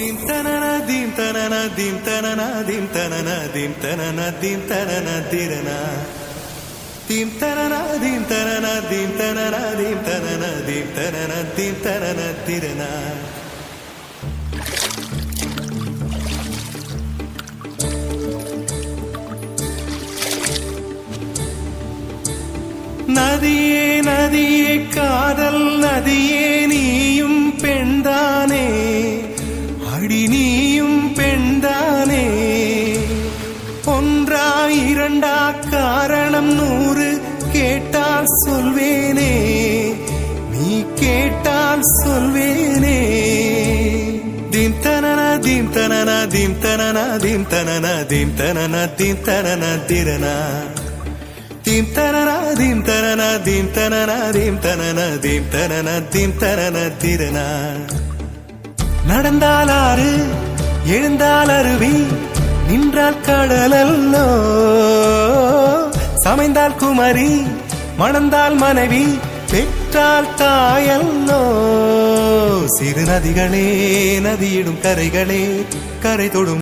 Theme தனன தீம் தனன தீம் தனன தீம் தனன தீம் தனன தீம் தனன திரனா தீம் தனன தீம் தனன தீம் தனன தீம் தனன தீம் தனன தீம் தனன திரனா நதியே நதியே காதல் நதியே ஒன்றா இரண்டா காரணம் நூறு கேட்டால் சொல்வேனே நீ கேட்டால் சொல்வேனே தீம் தனன தீம் தனன தீம் தனன தீம் தனன தீம் தனன தீம் தனன திரனா தீம் தனன தீம் தனன தீம் தனன தீம் தனன தீம் தனன தீம் தனன திரனா நடந்தால் ஆறு எழுந்தால் அருவி நின்றால் கடலல்லோ. சமைந்தால் குமரி மணந்தால் மனைவி பெற்றால் தாயல்லோ. சிறு நதிகளே நதியிடும் கரைகளே கரை தொடும்